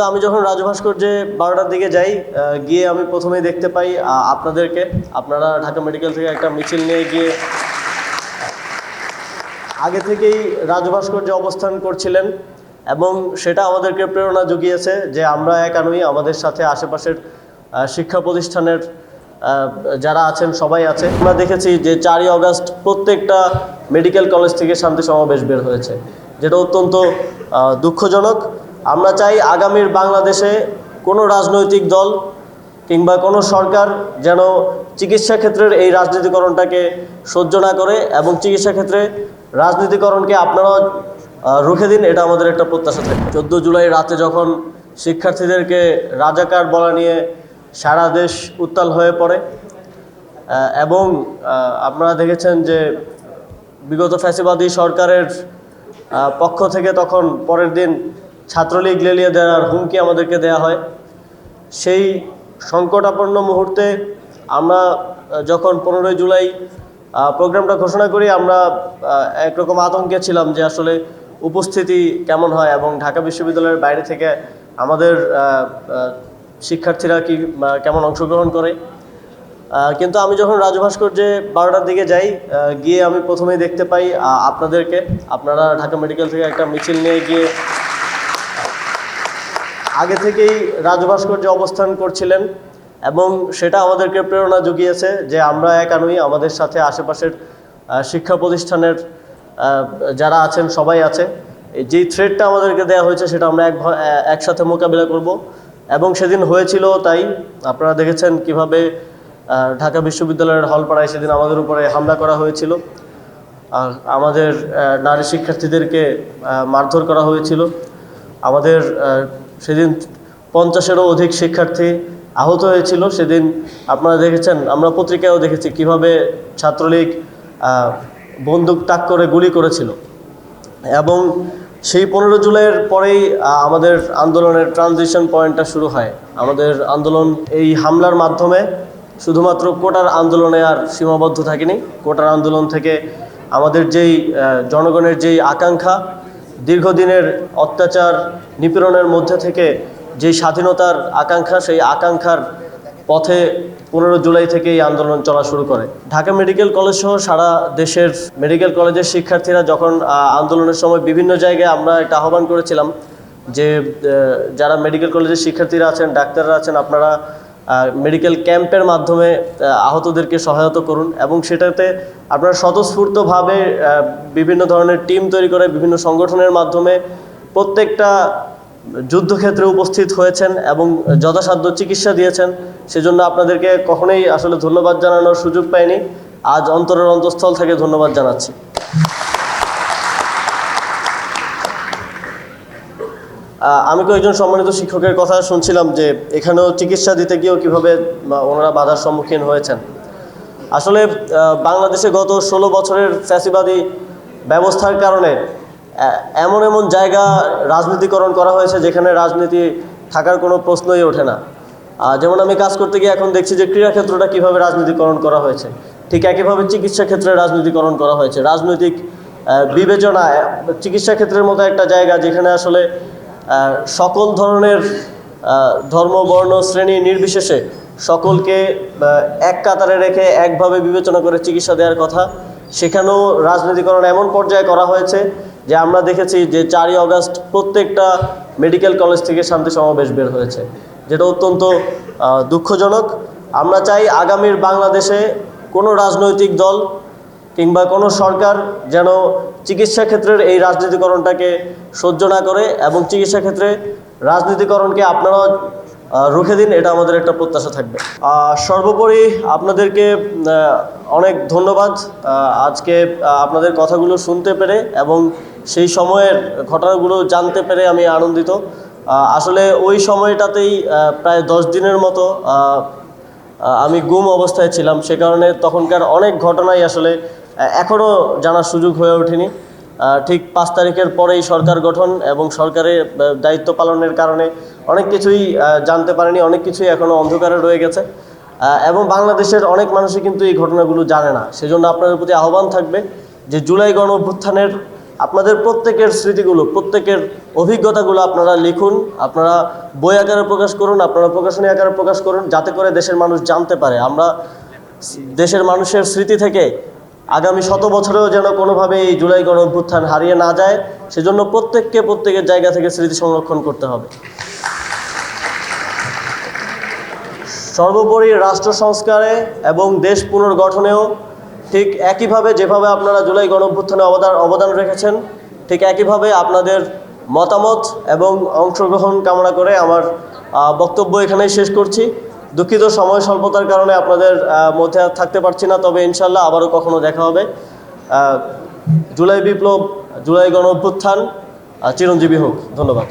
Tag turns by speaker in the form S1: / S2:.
S1: তো আমি যখন রাজু ভাস্কর্যে বারোটার দিকে যাই গিয়ে আমি প্রথমেই দেখতে পাই আপনাদেরকে, আপনারা ঢাকা মেডিকেল থেকে একটা মিছিল নিয়ে গিয়ে আগে থেকেই রাজু ভাস্কর্যে অবস্থান করছিলেন এবং সেটা আমাদেরকে প্রেরণা জুগিয়েছে যে আমরা একা নই আমাদের সাথে আশেপাশের শিক্ষা প্রতিষ্ঠানের যারা আছেন, সবাই আছে। আমরা দেখেছি যে চারই অগস্ট প্রত্যেকটা মেডিকেল কলেজ থেকে শান্তি সমাবেশ বের হয়েছে, যেটা অত্যন্ত দুঃখজনক। আমরা চাই আগামীর বাংলাদেশে কোনো রাজনৈতিক দল কিংবা কোনো সরকার যেন চিকিৎসা ক্ষেত্রের এই রাজনীতিকরণটাকে সহ্য না করে এবং চিকিৎসা ক্ষেত্রে রাজনীতিকরণকে আপনারা রুখে দিন, এটা আমাদের একটা প্রত্যাশা থাকে। চোদ্দ জুলাই রাতে যখন শিক্ষার্থীদেরকে রাজাকার বলা নিয়ে সারা দেশ উত্তাল হয়ে পড়ে এবং আপনারা দেখেছেন যে বিগত ফ্যাসিবাদী সরকারের পক্ষ থেকে তখন পরের দিন ছাত্রলীগ লেলিয়ে দেওয়ার হুমকি আমাদেরকে দেয়া হয়। সেই সংকটাপন্ন মুহূর্তে আমরা যখন পনেরোই জুলাই প্রোগ্রামটা ঘোষণা করি, আমরা একরকম আতঙ্কে ছিলাম যে আসলে উপস্থিতি কেমন হয় এবং ঢাকা বিশ্ববিদ্যালয়ের বাইরে থেকে আমাদের শিক্ষার্থীরা কি কেমন অংশগ্রহণ করে। কিন্তু আমি যখন রাজু ভাস্কর্যে বারোটার দিকে যাই গিয়ে আমি প্রথমেই দেখতে পাই আপনাদেরকে, আপনারা ঢাকা মেডিকেল থেকে একটা মিছিল নিয়ে গিয়ে আগে থেকেই রাজু ভাস্কর্যে অবস্থান করছিলেন এবং সেটা আমাদেরকে প্রেরণা জুগিয়েছে যে আমরা একা নই আমাদের সাথে আশেপাশের শিক্ষা প্রতিষ্ঠানের যারা আছেন, সবাই আছে। যেই থ্রেডটা আমাদেরকে দেওয়া হয়েছে সেটা আমরা এক একসাথে মোকাবিলা করব। এবং সেদিন হয়েছিল তাই আপনারা দেখেছেন কীভাবে ঢাকা বিশ্ববিদ্যালয়ের হলপাড়ায় সেদিন আমাদের উপরে হামলা করা হয়েছিল। আর আমাদের নারী শিক্ষার্থীদেরকে মারধর করা হয়েছিল। আমাদের সেদিন পঞ্চাশেরও অধিক শিক্ষার্থী আহত হয়েছিল। সেদিন আপনারা দেখেছেন, আমরা পত্রিকায়ও দেখেছি কীভাবে ছাত্রলীগ বন্দুক তাক করে গুলি করেছিল। এবং সেই পনেরো জুলাইয়ের পরেই আমাদের আন্দোলনের ট্রানজিশন পয়েন্টটা শুরু হয়। আমাদের আন্দোলন এই হামলার মাধ্যমে শুধুমাত্র কোটার আন্দোলনে আর সীমাবদ্ধ থাকেনি। কোটার আন্দোলন থেকে আমাদের যেই জনগণের যেই আকাঙ্ক্ষা দীর্ঘদিনের অত্যাচার নিপীড়নের মধ্যে থেকে যেই স্বাধীনতার আকাঙ্ক্ষা, সেই আকাঙ্ক্ষার পথে পনেরো জুলাই থেকে এই আন্দোলন চলা শুরু করে। ঢাকা মেডিকেল কলেজ সহ সারা দেশের মেডিকেল কলেজের শিক্ষার্থীরা যখন আন্দোলনের সময় বিভিন্ন জায়গায় আমরা একটা আহ্বান করেছিলাম যে যারা মেডিকেল কলেজের শিক্ষার্থীরা আছেন, ডাক্তাররা আছেন, আপনারা মেডিকেল ক্যাম্পের মাধ্যমে আহতদেরকে সহায়তা করুন এবং সেটাতে আপনারা স্বতঃস্ফূর্তভাবে বিভিন্ন ধরনের টিম তৈরি করে বিভিন্ন সংগঠনের মাধ্যমে প্রত্যেকটা যুদ্ধক্ষেত্রে উপস্থিত হয়েছেন এবং যথাসাধ্য চিকিৎসা দিয়েছেন। সেজন্য আপনাদেরকে কখনোই আসলে ধন্যবাদ জানানোর সুযোগ পাইনি। আজ অন্তরের অন্তঃস্থল থেকে ধন্যবাদ জানাচ্ছি। আমি কয়েকজন সম্মানিত শিক্ষকের কথা শুনছিলাম যে এখানেও চিকিৎসা দিতে গিয়েও কীভাবে ওনারা বাধার সম্মুখীন হয়েছেন। আসলে বাংলাদেশে গত ষোলো বছরের ফ্যাসিবাদী ব্যবস্থার কারণে এমন এমন জায়গা রাজনীতিকরণ করা হয়েছে যেখানে রাজনীতি থাকার কোনো প্রশ্নই ওঠে না। যেমন আমি কাজ করতে গিয়ে এখন দেখছি যে ক্রীড়াক্ষেত্রটা কীভাবে রাজনীতিকরণ করা হয়েছে। ঠিক একইভাবে চিকিৎসা ক্ষেত্রে রাজনীতিকরণ করা হয়েছে। রাজনৈতিক বিবেচনা চিকিৎসা ক্ষেত্রের মতো একটা জায়গা যেখানে আসলে সকল ধরনের ধর্ম, বর্ণ, শ্রেণি নির্বিশেষে সকলকে এক কাতারে রেখে একভাবে বিবেচনা করে চিকিৎসা দেওয়ার কথা। সেখানেও রাজনীতিকরণ এমন পর্যায়ে করা হয়েছে যে আমরা দেখেছি যে চারই অগস্ট প্রত্যেকটা মেডিকেল কলেজ থেকে শান্তি সমাবেশ বের হয়েছে, যেটা অত্যন্ত দুঃখজনক। আমরা চাই আগামীর বাংলাদেশে কোনো রাজনৈতিক দল কিংবা কোনো সরকার যেন চিকিৎসা ক্ষেত্রের এই রাজনীতিকরণটাকে সহ্য না করে এবং চিকিৎসা ক্ষেত্রে রাজনীতিকরণকে আপনারা রুখে দিন, এটা আমাদের একটা প্রত্যাশা থাকবে। সর্বোপরি আপনাদেরকে অনেক ধন্যবাদ। আজকে আপনাদের কথাগুলো শুনতে পেরে এবং সেই সময়ের ঘটনাগুলো জানতে পেরে আমি আনন্দিত। আসলে ওই সময়টাতেই প্রায় দশ দিনের মতো আমি গুম অবস্থায় ছিলাম। সে কারণে তখনকার অনেক ঘটনাই আসলে এখনও জানার সুযোগ হয়ে ওঠেনি। ঠিক পাঁচ তারিখের পরেই সরকার গঠন এবং সরকারের দায়িত্ব পালনের কারণে অনেক কিছুই জানতে পারেনি, অনেক কিছুই এখনও অন্ধকারে রয়ে গেছে। এবং বাংলাদেশের অনেক মানুষই কিন্তু এই ঘটনাগুলো জানে না। সেজন্য আপনাদের প্রতি আহ্বান থাকবে যে জুলাই গণ অভ্যুত্থানের আপনাদের প্রত্যেকের স্মৃতিগুলো, প্রত্যেকের অভিজ্ঞতাগুলো আপনারা লিখুন, আপনারা বই আকারে প্রকাশ করুন, আপনারা প্রকাশনী আকারে প্রকাশ করুন, যাতে করে দেশের মানুষ জানতে পারে। আমরা দেশের মানুষের স্মৃতি থেকে আগামী শত বছরেও যেন কোনোভাবে এই জুলাই গণ অভ্যুত্থান হারিয়ে না যায়, সেজন্য প্রত্যেককে প্রত্যেকের জায়গা থেকে স্মৃতি সংরক্ষণ করতে হবে। সর্বোপরি রাষ্ট্র সংস্কারে এবং দেশ পুনর্গঠনেও ঠিক একইভাবে যেভাবে আপনারা জুলাই গণ অভ্যুত্থানে অবদান অবদান রেখেছেন, ঠিক একইভাবে আপনাদের মতামত এবং অংশগ্রহণ কামনা করে আমার বক্তব্য এখানেই শেষ করছি। দুঃখিত, সময় স্বল্পতার কারণে আপনাদের মধ্যে থাকতে পারছি না, তবে ইনশাল্লাহ আবারও কখনো দেখা হবে। জুলাই বিপ্লব, জুলাই গণ অভ্যুত্থান চিরঞ্জীবী হোক। ধন্যবাদ।